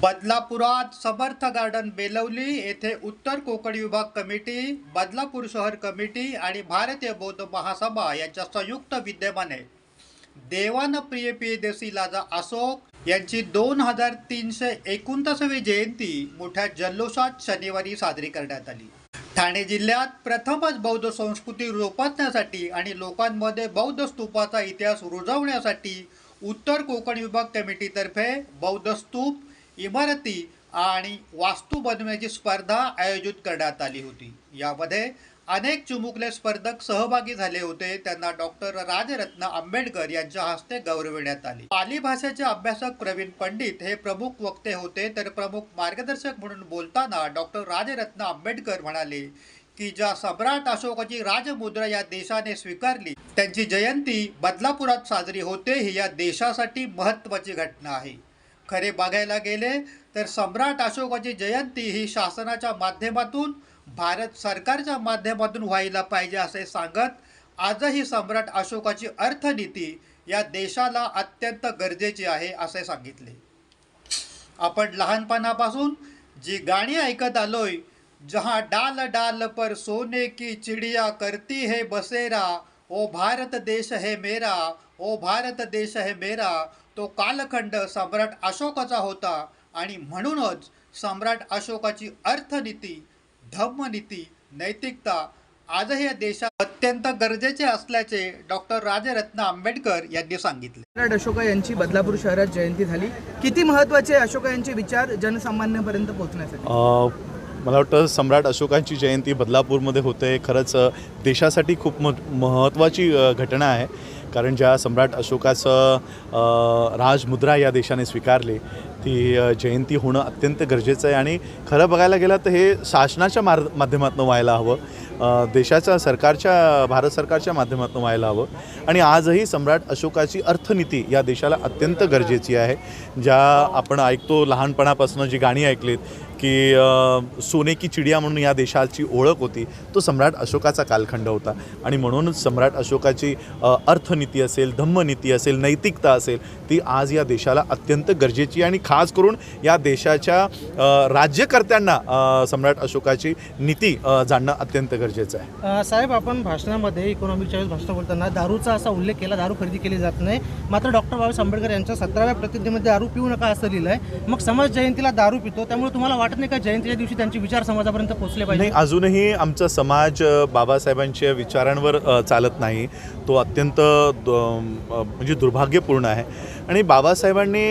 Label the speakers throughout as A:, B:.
A: बदलापुरात समर्थ garden Belavali येथे उत्तर कोकण विभाग कमिटी बदलापूर शहर कमिटी आणि भारतीय बौद्ध महासभा यांच्या संयुक्त विद्यमाने देवान प्रिय प्रियदर्शी लाजा अशोक यांची दोन हजार तीनशे एकोणतासावी जयंती मोठ्या जल्लोषात शनिवारी साजरी करण्यात आली. ठाणे जिल्ह्यात प्रथमच बौद्ध संस्कृती जोपासण्यासाठी आणि लोकांमध्ये बौद्ध स्तूपाचा इतिहास रुजवण्यासाठी उत्तर कोकण विभाग कमिटीतर्फे बौद्ध स्तूप इमारती आणि वास्तू बनवण्याची स्पर्धा आयोजित करण्यात आली होती. यामध्ये अनेक चिमुकले स्पर्धक सहभागी झाले होते. त्यांना डॉक्टर राजरत्न आंबेडकर यांच्या हस्ते गौरविण्यात आले. पाली भाषेचे अभ्यासक प्रवीण पंडित हे प्रमुख वक्ते होते. तर प्रमुख मार्गदर्शक म्हणून बोलताना डॉक्टर राजरत्न आंबेडकर म्हणाले की ज्या सम्राट अशोकाची राजमुद्रा या देशाने स्वीकारली त्यांची जयंती बदलापुरात साजरी होते. ही या देशासाठी महत्त्वाची घटना आहे. खरे बघायला गेले तर सम्राट अशोकाची जयंती ही शासनाच्या माध्यमातून भारत सरकारच्या माध्यमातून व्हायला पाहिजे असे सांगत आजही सम्राट अशोकाची अर्थनीती या देशाला अत्यंत गरजेची आहे असे सांगितले. आपण लहानपणापासून जी गाणी ऐकत आलोय जहां डाल डाल पर सोने की चिड़िया करती है बसेरा ओ भारत देश है मेरा ओ भारत देश है मेरा तो कालखंड सम्राट अशोकाचा होता आणि म्हणूनच सम्राट अशोकाची अर्थनीती धम्मनीती नैतिकता आजही या देशात अत्यंत गरजेचे असल्याचे डॉक्टर राजरत्न आंबेडकर यांनी सांगितले.
B: सम्राट अशोका यांची बदलापूर शहरात जयंती झाली. किती महत्त्वाचे अशोका यांचे विचार जनसामान्यांपर्यंत पोहोचण्यासाठी?
C: मला वाटतं सम्राट अशोकांची जयंती बदलापूरमध्ये होते. खरंच देशासाठी खूप महत्त्वाची घटना आहे. कारण ज्या सम्राट अशोकाचं राजमुद्रा या देशाने स्वीकारली ती जयंती होणं अत्यंत गरजेचं आहे. आणि खरं बघायला गेलं तर हे शासनाच्या मार माध्यमातून व्हायला हवं. देशाच्या सरकारच्या भारत सरकारच्या माध्यमातून व्हायला हवं. आणि आजही सम्राट अशोकाची अर्थनीती या देशाला अत्यंत गरजेची आहे. ज्या आपण ऐकतो लहानपणापासून जी गाणी ऐकलीत की सोने की चिडिया म्हणून या देशाची ओळख होती तो सम्राट अशोकाचा कालखंड होता. आणि म्हणूनच सम्राट अशोकाची अर्थनीती असेल धम्मनीती असेल नैतिकता असेल ती आज या देशाला अत्यंत गरजेची आणि खास करून या देशाच्या राज्यकर्त्यांना सम्राट अशोकाची नीती जाणणं अत्यंत गरजेचं आहे.
D: साहेब आपण भाषणामध्ये इकॉनॉमिकच्या वेळेस भाषण बोलताना दारूचा असा उल्लेख केला दारू खरेदी केली जात नाही. मात्र डॉक्टर बाबासाहेब आंबेडकर यांच्या सतराव्या प्रतिज्ञेमध्ये दारू पिऊ नका असं लिहिलं आहे मग समाज जयंतीला दारू पितो त्यामुळे तुम्हाला वाटत नाही का जयंतीच्या दिवशी त्यांचे विचार समाजापर्यंत पोहोचले पाहिजे?
C: नाही अजूनही आमचा समाज बाबासाहेबांच्या विचारांवर चालत नाही. तो अत्यंत म्हणजे दुर्भाग्यपूर्ण आहे. आणि बाबासाहेबांनी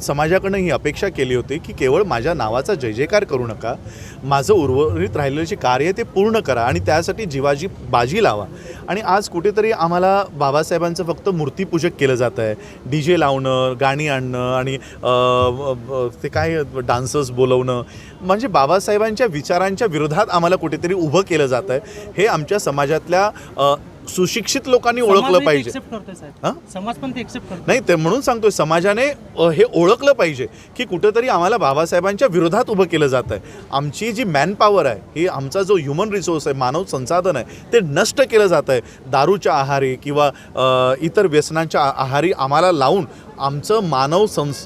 C: समाजाकडनं ही अपेक्षा केली होती की केवळ माझ्या नावाचा जय जयकार करू नका माझं उर्वरित राहिलेलं जे कार्य ते पूर्ण करा आणि त्यासाठी जीवाजी बाजी लावा. आणि आज कुठेतरी आम्हाला बाबासाहेबांचं फक्त मूर्तीपूजक केलं जात आहे. डी जे लावणं गाणी आणणं आणि ते काय डान्सर्स बोलवणं म्हणजे बाबासाहेबांच्या विचारांच्या विरोधात आम्हाला कुठेतरी उभं केलं जात आहे. हे आमच्या समाजातल्या सुशिक्षित लोकांनी ओळखलं पाहिजे.
D: समाज पण ते
C: नाही ते म्हणून सांगतोय समाजाने हे ओळखलं पाहिजे की कुठेतरी आम्हाला बाबासाहेबांच्या विरोधात उभं केलं जात आहे आमची जी मॅन पॉवर आहे ही आमचा जो ह्युमन रिसोर्स आहे मानव संसाधन आहे ते नष्ट केलं जात आहे दारूच्या आहारी किंवा इतर व्यसनांच्या आहारी आम्हाला लावून आमचं मानव संस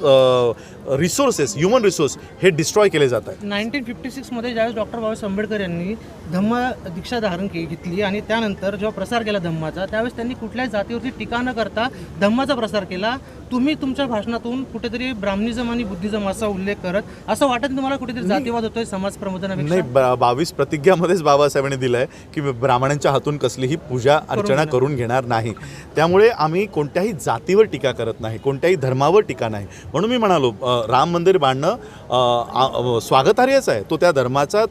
C: रिसोर्सेस ह्युमन रिसोर्स हे डिस्ट्रॉय केले जात आहे
D: नाईन्टीन फिफ्टी सिक्समध्ये ज्यावेळेस डॉक्टर बाबासाहेब आंबेडकर यांनी धम्म दीक्षा धारण के घेतली आणि त्यानंतर जेव्हा प्रसार केला धम्माचा त्यावेळेस त्यांनी कुठल्याही जातीवरती टीका न करता धम्माचा प्रसार केला. तुम्ही तुमच्या भाषणातून कुठेतरी ब्राह्मणिझम आणि बुद्धिझम असा उल्लेख करत असं वाटत तुम्हाला कुठेतरी जातीवाद होतोय समाज प्रबोधनापेक्षा?
C: नाही बा- बावीस प्रतिज्ञामध्येच बाबासाहेबांनी दिलं आहे की ब्राह्मणांच्या हातून कसलीही पूजा अर्चना. करून घेणार नाही. त्यामुळे आम्ही कोणत्याही जातीवर टीका करत नाही कोणत्याही धर्मावर टीका नाही. म्हणून मी म्हणालो राम मंदिर बांधणं स्वागतार्हच आहे. तो त्या धर्माचा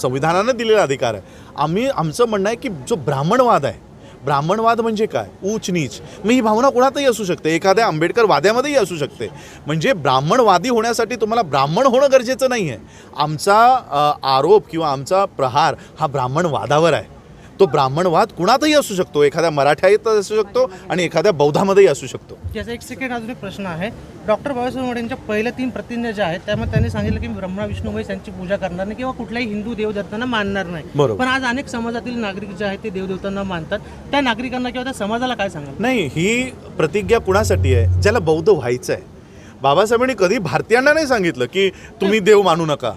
C: संविधानानं दिलेला अधिकार आहे. आम्ही आमचं म्हणणं आहे की जो ब्राह्मणवाद आहे ब्राह्मणवाद म्हणजे काय? ऊच नीच. मग ही भावना कोणातही असू शकते. एखाद्या आंबेडकर वाद्यामध्येही असू शकते. म्हणजे ब्राह्मणवादी होण्यासाठी तुम्हाला ब्राह्मण होणं गरजेचं नाही आहे आमचा आरोप किंवा आमचा प्रहार हा ब्राह्मणवादावर आहे. तो ब्राह्मणवाद कुणातही असू शकतो. एखाद्या मराठ्यात असू शकतो आणि एखाद्या बौद्धामध्येही असू शकतो.
D: ज्याचा एक सेकंड अजून एक प्रश्न आहे. डॉक्टर बाबासाहेब आंबेडकर यांच्या पहिल्या तीन प्रतिज्ञा ज्या आहेत त्यामध्ये त्यांनी सांगितलं की ब्रह्मा विष्णू महेश यांची पूजा करणार नाही किंवा कुठल्याही हिंदू देवदेवतांना मानणार नाही.
C: बरोबर.
D: पण आज अनेक समाजातील नागरिक जे आहेत ते देवदेवतांना मानतात. त्या नागरिकांना किंवा त्या समाजाला काय सांगाल?
C: नाही ही प्रतिज्ञा कुणासाठी आहे? ज्याला बौद्ध व्हायचं आहे बाबासाहेबांनी कधी भारतीयांना नाही सांगितलं की तुम्ही देव मानू नका.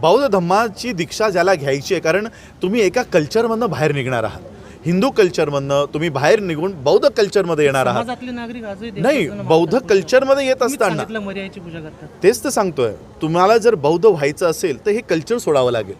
C: बौद्ध धम्माची दीक्षा ज्याला घ्यायची आहे कारण तुम्ही एका कल्चरमधनं बाहेर निघणार आहात. हिंदू कल्चरमधनं तुम्ही बाहेर निघून बौद्ध कल्चरमध्ये येणार आहात. नाही बौद्ध. कल्चरमध्ये येत असताना. तेच तर सांगतोय. तुम्हाला जर बौद्ध व्हायचं असेल तर हे कल्चर सोडावं लागेल.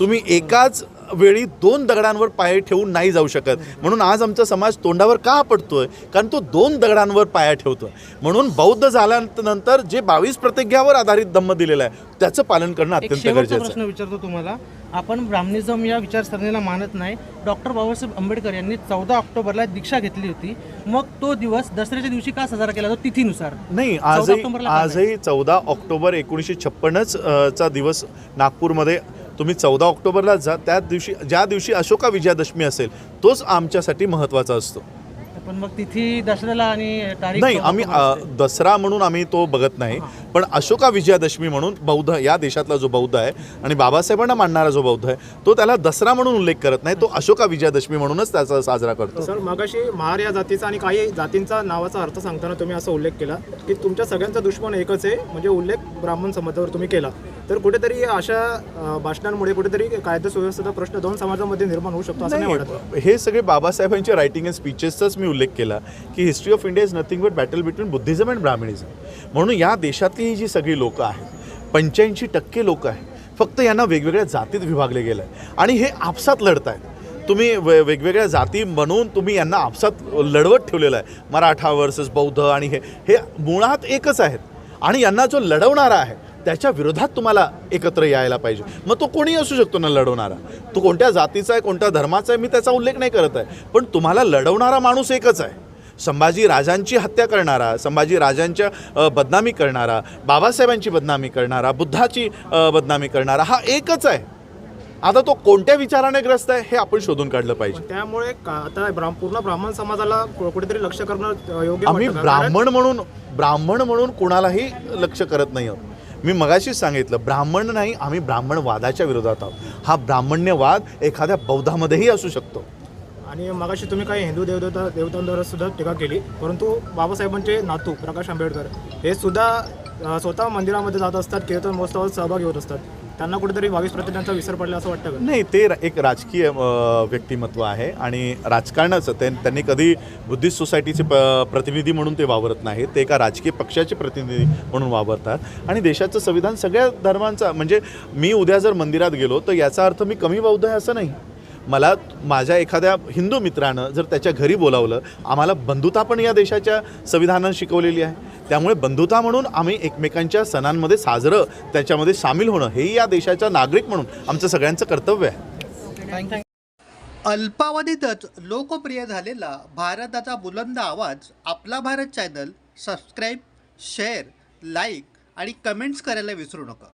C: तुम्ही एकाच वेळी दोन दगडांवर पाय ठेवून नाही जाऊ शकत. म्हणून आज आमचा समाज तोंडावर का पडतोय? कारण तो दोन दगडांवर पाया ठेवतोय. म्हणून बौद्ध झाल्यानंतर जे बावीस प्रतिज्ञावर आधारित धम्म दिलेलं आहे त्याचं पालन करणं अत्यंत गरजेचं
D: प्रश्न विचारतो तुम्हाला. आपण ब्राह्मणिझम या विचारसरणीला मानत नाही. डॉक्टर बाबासाहेब आंबेडकर यांनी चौदा ऑक्टोबरला दीक्षा घेतली होती. मग तो दिवस दसऱ्याच्या दिवशी का साजरा केला? जातो तिथीनुसार.
C: नाही
D: 14
C: आजही? आजही चौदा ऑक्टोबर एकोणीसशे छप्पन्नच चा दिवस नागपूरमध्ये तुम्ही चौदा ऑक्टोबरलाच जा त्या दिवशी ज्या दिवशी अशोका विजयादशमी असेल तोच आमच्यासाठी महत्त्वाचा असतो.
D: पण मग तिथी दसऱ्याला आणि तारीख
C: नाही
D: 14
C: आम्ही अ. दसरा म्हणून आम्ही तो बघत नाही पण अशोका विजयादशमी म्हणून बौद्ध या देशातला जो बौद्ध आहे आणि बाबासाहेबांना मानणारा जो बौद्ध आहे तो त्याला दसरा म्हणून उल्लेख करत नाही तो अशोका विजयादशमी म्हणूनच त्याचा साजरा करतो.
E: सर मागाशी महार या जातीचा आणि काही जातींचा नावाचा अर्थ सांगताना तुम्ही असा उल्लेख केला की तुमच्या सगळ्यांचा दुश्मन एकच आहे म्हणजे उल्लेख ब्राह्मण समाजावर तुम्ही केला. तर कुठेतरी अशा भाषणांमुळे कुठेतरी कायदा सुव्यवस्थेचा प्रश्न दोन समाजामध्ये निर्माण होऊ शकतो असं नाही वाटत?
C: हे सगळे बाबासाहेबांचे रायटिंग अँड स्पीचेसचाच मी उल्लेख केला की history of India is nothing but battle between Buddhism and Brahmanism म्हणून या देशातली ही जी सगळी लोकं आहेत पंच्याऐंशी टक्के लोक आहेत फक्त यांना वेगवेगळ्या जातीत विभागले गेलं आहे आणि हे आपसात लढत आहेत. तुम्ही वे वेगवेगळ्या जाती म्हणून तुम्ही यांना आपसात लढवत ठेवलेलं आहे. मराठा वर्सेस बौद्ध आणि हे हे मुळात एकच आहेत. आणि यांना जो लढवणारा आहे त्याच्या विरोधात तुम्हाला एकत्र यायला पाहिजे. मग तो कोणी असू शकतो ना लढवणारा. तो कोणत्या जातीचा आहे कोणत्या धर्माचा आहे मी त्याचा उल्लेख नाही करत आहे. पण तुम्हाला लढवणारा माणूस एकच आहे. संभाजी राजांची हत्या करणारा संभाजी राजांच्या बदनामी करणारा बाबासाहेबांची बदनामी करणारा बुद्धाची बदनामी करणारा हा एकच आहे. आता तो कोणत्या विचाराने ग्रस्त आहे हे आपण शोधून काढलं पाहिजे.
E: त्यामुळे का- आता पूर्ण ब्राह्मण समाजाला कुठेतरी लक्ष करणं योग्य
C: आम्ही ब्राह्मण म्हणून ब्राह्मण म्हणून कुणालाही लक्ष करत नाही आहोत. मी मगाशीच सांगितलं ब्राह्मण नाही आम्ही ब्राह्मणवादाच्या विरोधात आहोत. हा ब्राह्मण्यवाद एखाद्या बौद्धामध्येही असू शकतो.
E: आणि मगाशी तुम्ही काही हिंदू देवदेवता देवतांवर सुद्धा टीका केली परंतु बाबासाहेबांचे नातू प्रकाश आंबेडकर हे सुद्धा स्वतः मंदिरामध्ये जात असतात कीर्तन महोत्सवात सहभागी होत असतात. त्यांना कुठेतरी बावीस प्रतिज्ञांचा विसर पडला असं वाटतं का?
C: नाही ते एक राजकीय व्यक्तिमत्व आहे आणि राजकारणाचं ते त्यांनी कधी बुद्धिस्ट सोसायटीचे प प्रतिनिधी म्हणून ते वावरत नाहीत. ते एका राजकीय पक्षाचे प्रतिनिधी म्हणून वावरतात. आणि देशाचं संविधान सगळ्या धर्मांचा म्हणजे मी उद्या जर मंदिरात गेलो तर याचा अर्थ मी कमी बौद्ध आहे असं नाही. मला माझ्या एखाद्या हिंदू मित्रानं जर त्याच्या घरी बोलावलं आम्हाला बंधुता पण या देशाच्या संविधानानं शिकवलेली आहे. त्यामुळे बंधुता म्हणून आम्ही एकमेकांच्या सणांमध्ये साजरं त्याच्यामध्ये सामील होणं हे या देशाचा नागरिक म्हणून आमचं सगळ्यांचं कर्तव्य आहे.
A: अल्पावधीतच लोकप्रिय झालेला भारताचा बुलंद आवाज आपला Bharat channel subscribe share like आणि कमेंट्स करायला विसरू नका.